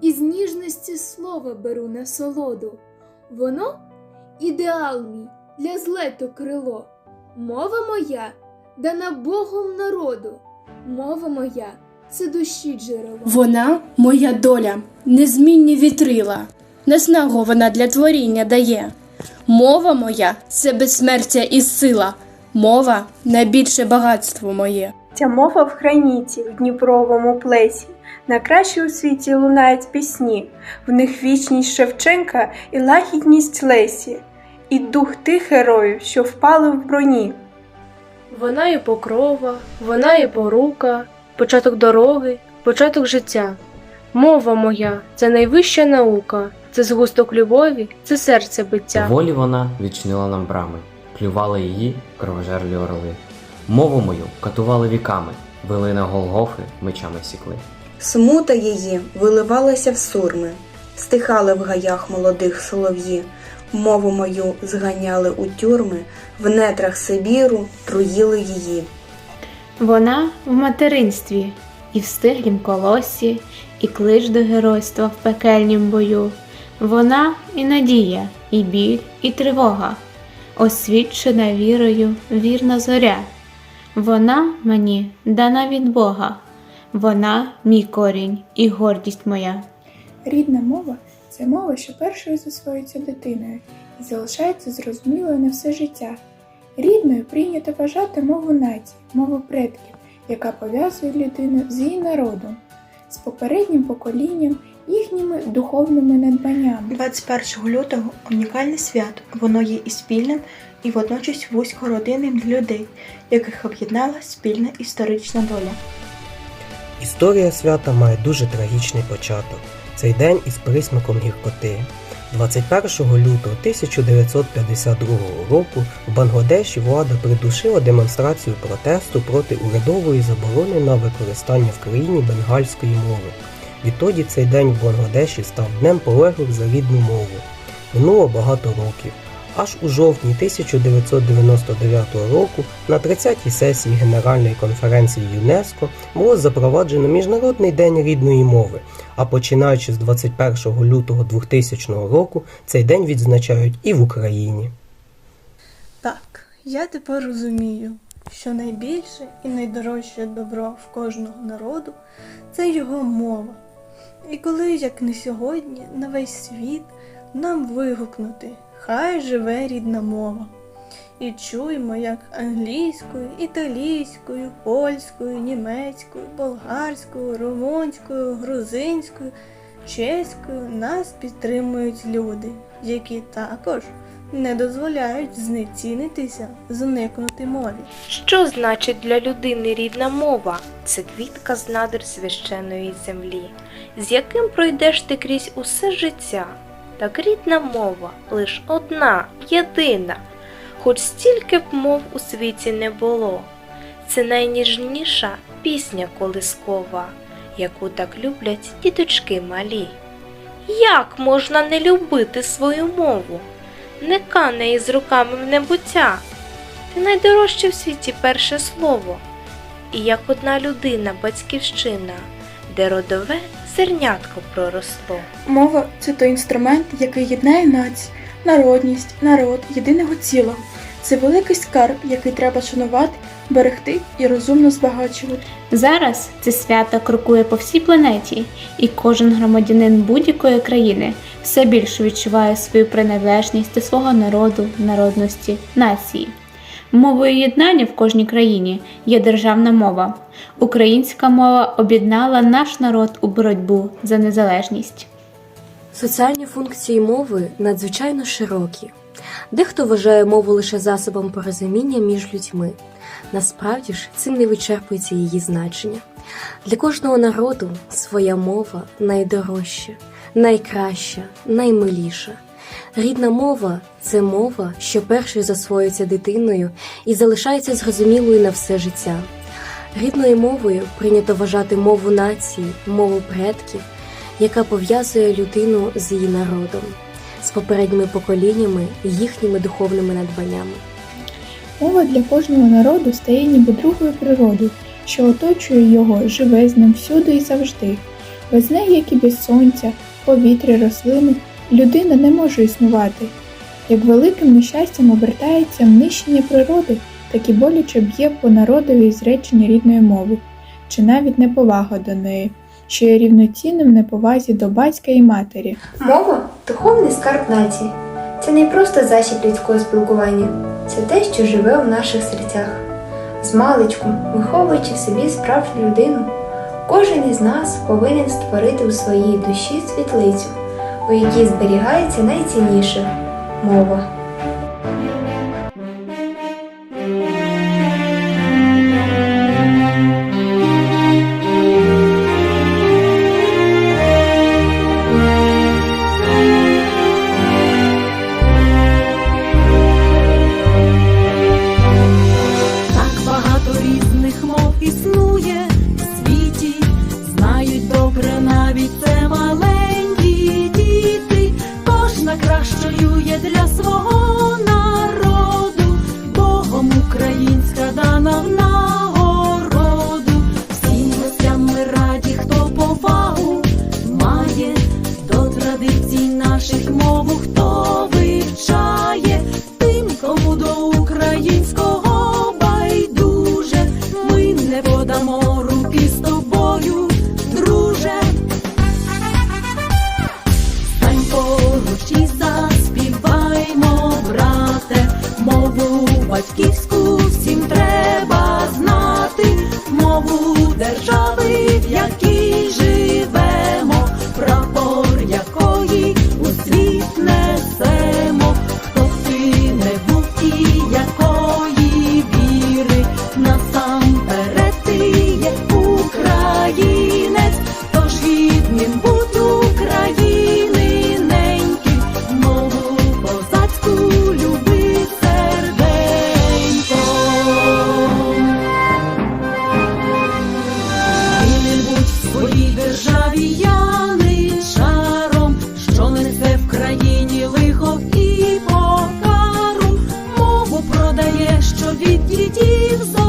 із ніжності слова беру насолоду. Воно ідеал мій для злету крило. Мова моя дана Богом народу. Мова моя це душі джерело. Вона моя доля, незмінні вітрила, наснагу вона для творіння дає. Мова моя це безсмертя і сила, мова найбільше багатство моє. Ця мова в граніті, в Дніпровому плесі. Найкраще у світі лунають пісні, в них вічність Шевченка і лагідність Лесі, і дух тих героїв, що впали в броні. Вона і покрова, вона і порука, початок дороги, початок життя. Мова моя це найвища наука, це згусток любові, це серце биття. Волі вона відчинила нам брами, клювала її кровожерлі орли. Мову мою катували віками, вели на Голгофи, мечами сікли. Смута її виливалася в сурми, стихали в гаях молодих солов'ї, мову мою зганяли у тюрми, в нетрах Сибіру труїли її. Вона в материнстві, і в стиглім колосі, і клич до геройства в пекельнім бою. Вона і надія, і біль, і тривога, освічена вірою, вірна зоря. Вона мені дана від Бога, вона мій корінь і гордість моя. Рідна мова це мова, що першою засвоюється дитиною і залишається зрозумілою на все життя. Рідною прийнято вважати мову нації, мову предків, яка пов'язує людину з її народом, з попереднім поколінням, їхніми духовними надбаннями. 21 лютого унікальне свято. Воно є і спільним, і водночас вузько родинним для людей, яких об'єднала спільна історична доля. Історія свята має дуже трагічний початок. Цей день із присмаком гіркоти. 21 лютого 1952 року в Бангладеші влада придушила демонстрацію протесту проти урядової заборони на використання в країні бенгальської мови. Відтоді цей день в Бангладеші став днем полеглих за рідну мову. Минуло багато років. Аж у жовтні 1999 року на 30-й сесії Генеральної конференції ЮНЕСКО було запроваджено Міжнародний день рідної мови, а починаючи з 21 лютого 2000 року цей день відзначають і в Україні. Так, я тепер розумію, що найбільше і найдорожче добро в кожного народу це його мова. І коли, як не сьогодні, на весь світ нам вигукнути Хай живе рідна мова. І чуємо, як англійською, італійською, польською, німецькою, болгарською, румунською, грузинською, чеською нас підтримують люди, які також не дозволяють знецінитися, зникнути мові. Що значить для людини рідна мова? Це квітка з надр священної землі, з яким пройдеш ти крізь усе життя. Так рідна мова лиш одна, єдина, хоч стільки б мов у світі не було. Це найніжніша пісня колискова, яку так люблять діточки малі. Як можна не любити свою мову? Не кане із руками в небуття. Ти найдорожче в світі перше слово, і як одна людина, батьківщина, де родове зернятко проросло. Мова це той інструмент, який єднає націю, народність, народ, єдиного цілого. Це великий скарб, який треба шанувати, берегти і розумно збагачувати. Зараз це свято крокує по всій планеті, і кожен громадянин будь-якої країни все більше відчуває свою приналежність до свого народу, народності, нації. Мовою єднання в кожній країні є державна мова. Українська мова об'єднала наш народ у боротьбу за незалежність. Соціальні функції мови надзвичайно широкі. Дехто вважає мову лише засобом порозуміння між людьми. Насправді ж цим не вичерпується її значення. Для кожного народу своя мова найдорожча, найкраща, наймиліша. Рідна мова це мова, що першою засвоюється дитиною і залишається зрозумілою на все життя. Рідною мовою прийнято вважати мову нації, мову предків, яка пов'язує людину з її народом, з попередніми поколіннями і їхніми духовними надбаннями. Мова для кожного народу стає ніби другою природою, що оточує його, живе з ним всюди і завжди. Без неї, як і без сонця, повітря, рослини, людина не може існувати. Як великим нещастям обертається нищення природи, так і боляче б'є по народові зречення рідної мови, чи навіть неповага до неї, що є рівноцінним неповазі до батька і матері. Мова духовний скарб нації. Це не просто засіб людського спілкування, це те, що живе в наших серцях. З маличку, виховуючи в собі справжню людину, кожен із нас повинен створити у своїй душі світлицю, у якій зберігається найцінніше мова. Продає, що від дідів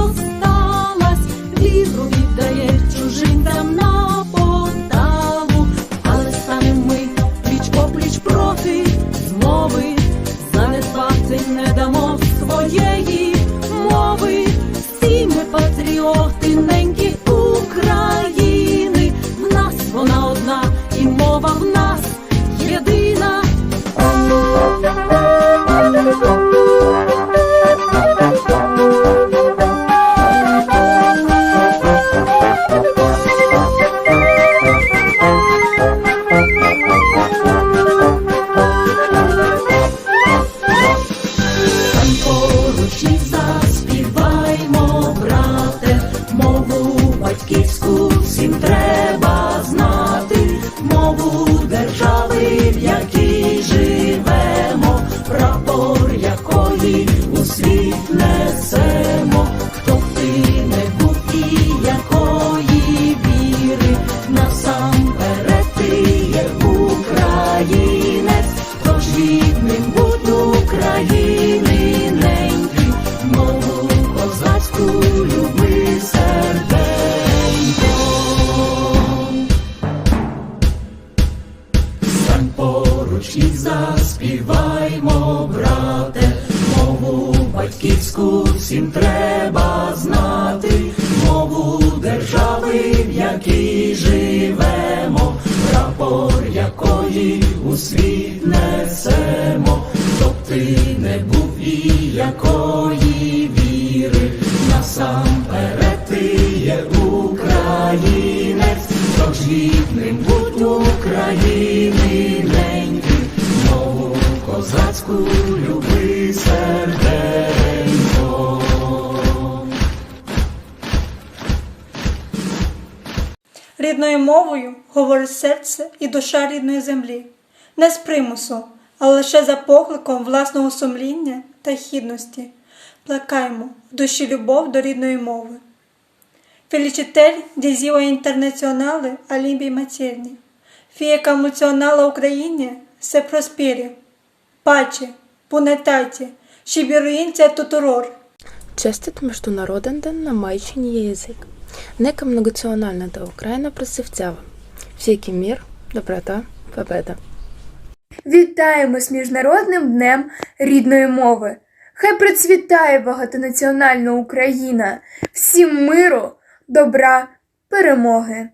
якої у світ несемо, всім треба знати, мову держави, в якій живемо, прапор якої у світ несемо, хто ти не був і якої віри, насамперед ти є українець, тож гідним будь України неньки, мову козацьку люби серденько. Рідною мовою говорить серце і душа рідної землі, не з примусу, а лише за покликом власного сумління та хідності. Плекаємо в душі любов до рідної мови. A limbii materne. Fie ca mulțională Ucraine să prospere. Pace, bunătate și biruința tuturor. Честит Международен ден на майчині язик. Нека многонаціональна та Україна процвітяла. Всякий мир, доброта, победа. Вітаємо з Міжнародним днем рідної мови. Хай процвітає багатонаціональна Україна, всім миру, добра, перемоги.